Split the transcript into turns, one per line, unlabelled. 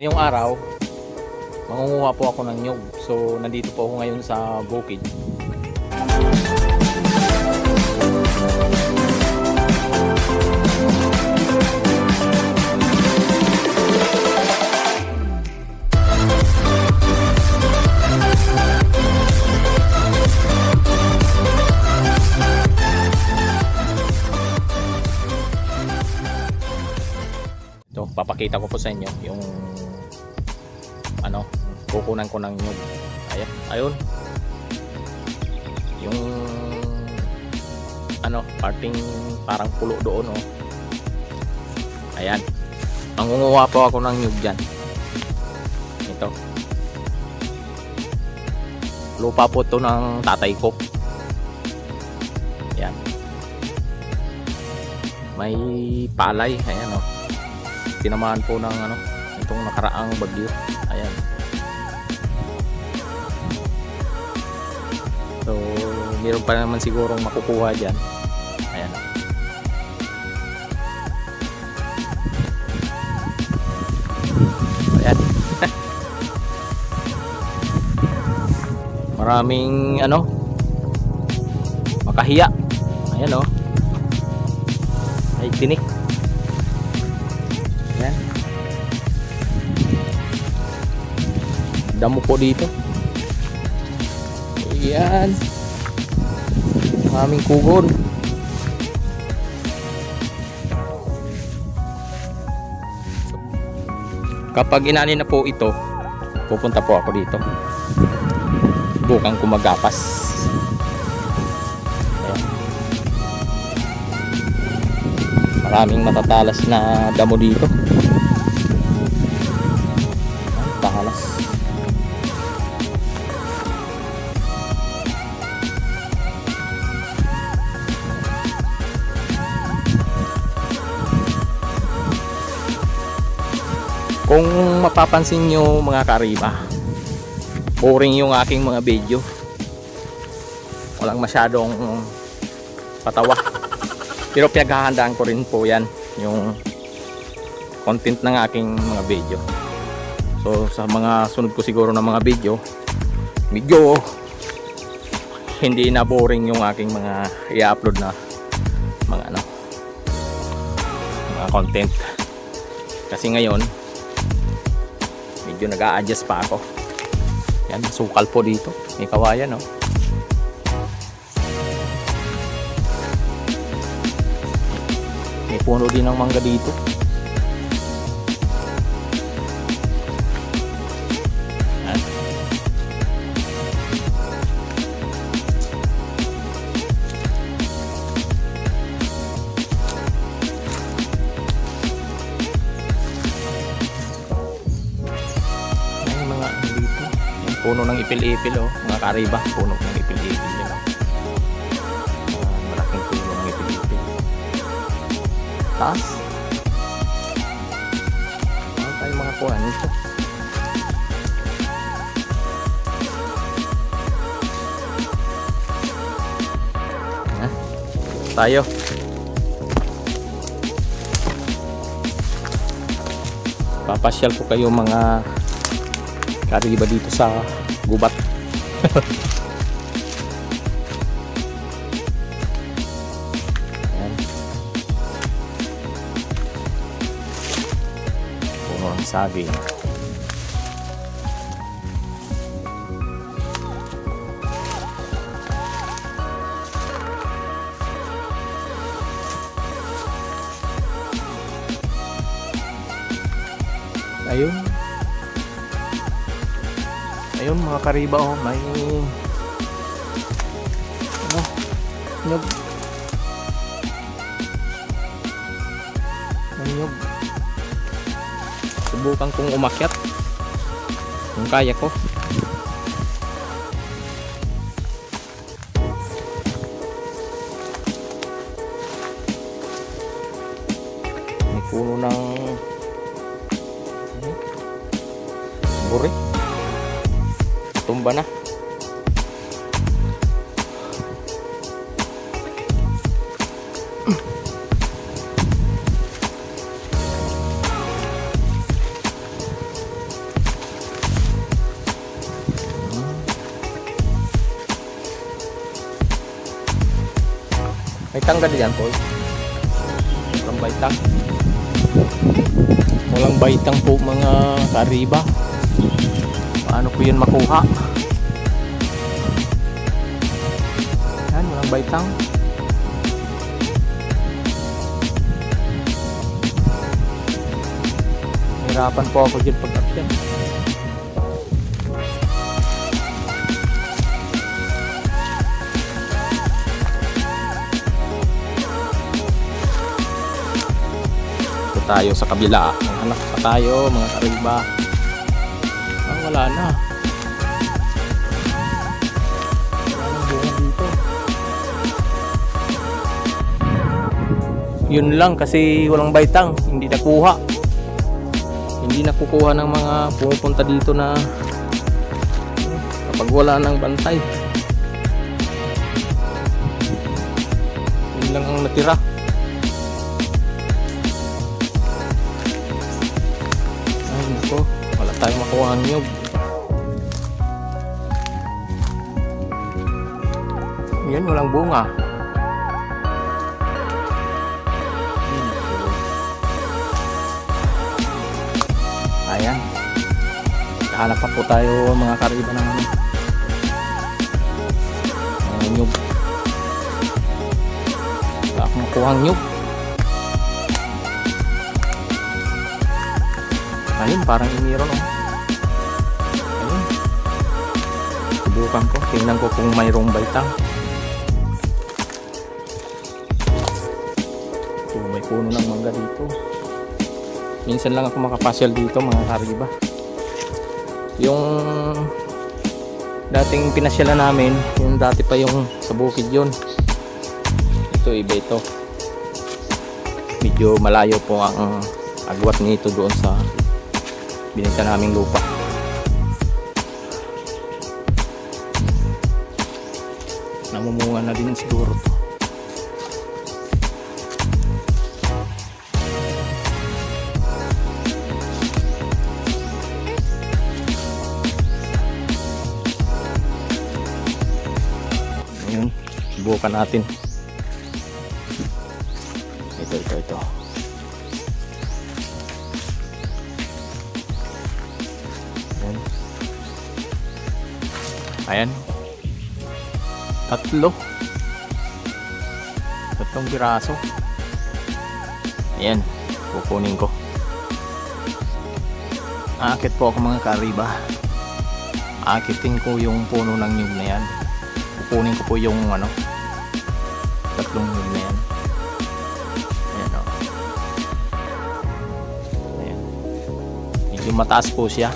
Ngayong araw, mangunguha po ako ng nyug. So, nandito po ako ngayon sa bukid. Papakita ko po sa inyo yung ano, kukunan ko ng nyug. Ayan, ayun. Yung ano, parting parang pulo doon oh. Ayan. Mangunguha po ako ng nyug dyan. Ito. Lupa po to ng tatay ko. Ayan. May palay. Ayan oh tinamaan po ng ano itong nakaraang bagyo. Ayan. So meron pa naman sigurong makukuha dyan. Ayan. Ayan. Maraming ano? Makahiya. Ayan oh. Ay tinik Damo po dito. Ayan. Maraming kugon. Kapag inani na po ito, pupunta po ako dito. Bukang kumagapas. Maraming matatalas na damo dito. Kung mapapansin nyo mga kariba, boring yung aking mga video. Walang masyadong patawa. Pero pinaghahandaan ko rin po yan yung content ng aking mga video. So sa mga sunod ko siguro ng mga video, medyo hindi na boring yung aking mga i-upload na mga ano mga content. Kasi ngayon medyo nag-a-adjust pa ako. Yan, sukal po dito. May kawayan, no? May puno din ng mangga dito. Puno ng ipil-ipil, oh. Mga kariba, puno ng ipil-ipil. Oh. Mga malaking puno ng ipil-ipil. Taas. Ano tayong mga kuha nito? Tayo. Papasyal ko kayo mga kariba dito sa gubat. Puno ng saging. Ayun. Ayun mga kariba oh, may ano, nyog. May nyog. Subukan kong umakyat. Kung kaya ko. May puno ng? Buri tumba na. May tangga din yan, Paul. Walang baitang. Walang baitang po mga kariba. Paano po yun makuha? Yan, walang baitang. Hirapan po ako dyan pag. Ito tayo sa kabila. Hanap pa tayo mga kariba. Wala na. Yun lang kasi walang baitang. Hindi nakuha. Hindi nakukuha ng mga pumupunta dito na kapag wala ng bantay. Yun lang ang natira. Ay, nako. Wala tayong makuha ang nyug. Yan, walang bunga. Ayan. Hanap pa po tayo mga kariba ng ano. Mga nyug. Wala akong makuha ang nyug. Ayun, parang iniro no. Ayun. Subukan ko. Tingnan ko kung mayroong baitang. May puno ng mangga dito. Minsan lang ako makapasyal dito mga kariba. Yung dating pinasyalan namin, yung dati pa yung sa bukid yun. Ito iba ito. Medyo malayo po ang agwat nito doon sa binenta naming lupa. Namumunga na din siguro to. Subukan natin. Ito, ito, ito. Ayan. Ayan. Tatlo. Tatlong piraso. Ayan. Kukunin ko. Aakit po ako mga kariba. Aakitin ko yung puno ng nyug na yan. Kukunin ko po yung ano. Tatlong nyug na yan. Ayan o. Ayan. Medyo mataas po siya.